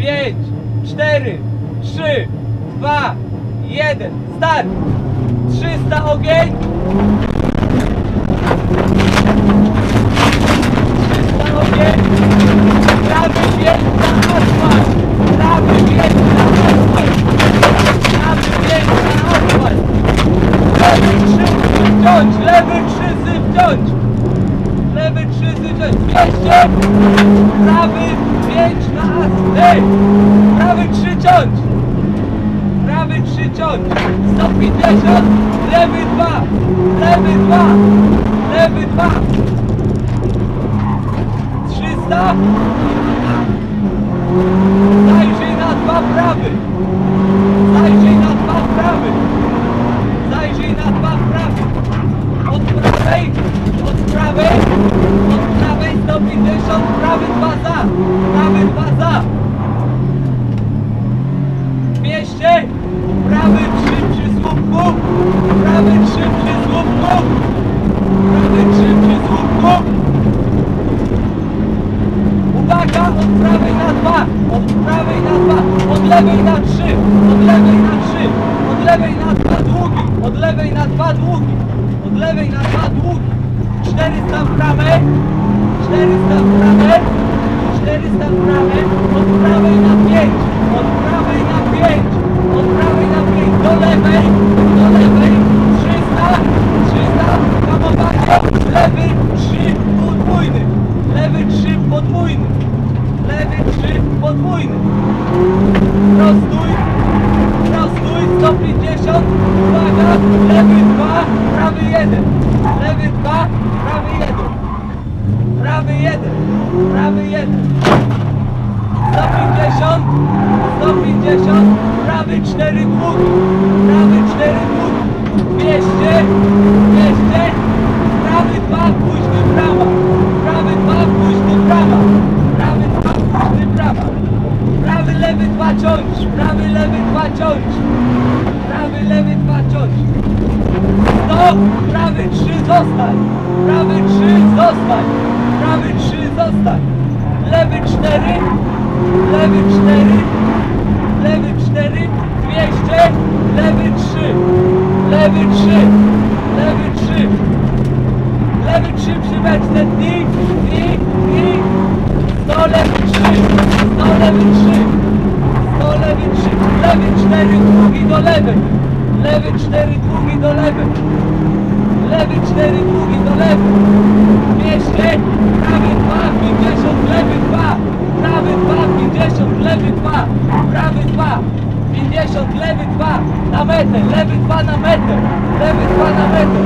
5, 4, 3, 2, 1, start! 300 ogień! 300 ogień! Prawy bieg na asfalt! Prawy bieg na asfalt! Prawy bieg na asfalt! Lewy trzy wciąć! Lewy trzy wciąć! Lewy trzy wciąć! 200! Prawy 5 na asfalt! Prawy trzy ciąć! Prawy trzy ciąć! 150! Lewy dwa! Lewy dwa! Lewy dwa! 300! Zajrzyj na dwa prawy! Zajrzyj na dwa prawy! Zajrzyj na dwa prawy! Od prawej! Od prawej! Prawej 150! Prawy dwa za! Prawy dwa za! 200! Prawy trzy przy słupku! Prawy trzy przy słupku! Prawy trzy przy słupku! Uwaga, od prawej na dwa, od prawej na dwa, od lewej na trzy, od lewej na trzy, od lewej na dwa długi, od lewej na dwa długi, od lewej na dwa długi. 400 w bramę, 400 w 400 w prawy, od prawej na 5, od prawej na 5, od prawej na 5, do lewej, do lewej, 300, 300, hamowanie, lewy 3 podwójny, lewy 3 podwójny, lewy 3 podwójny, prostuj, prostuj, 150, uwaga, lewy 2, prawy 1, lewy 2, prawy 1, prawy 1, prawy 1, prawa, prawy lewy 2 ciąć, prawy lewy 2 ciąć, prawy lewy 2 ciąć, 100, prawy 3 zostań, prawy 3 zostań, prawy 3 zostań, lewy 4, lewy 4, lewy 4, 200, lewy 3, lewy 3, lewy 3, lewy 3 przy beczce, i, i, i, 100 lewy 3, 100 lewy 3, 100 lewy 3, lewy 4 długi do lewej, lewy 4 długi do lewej, lewy 4 długi do lewej, 200, prawy 2, 50, lewy 2, prawy 2, 50, lewy 2, prawy 2, 50, lewy 2, na metę, lewy 2 na metę, lewy 2 na metę,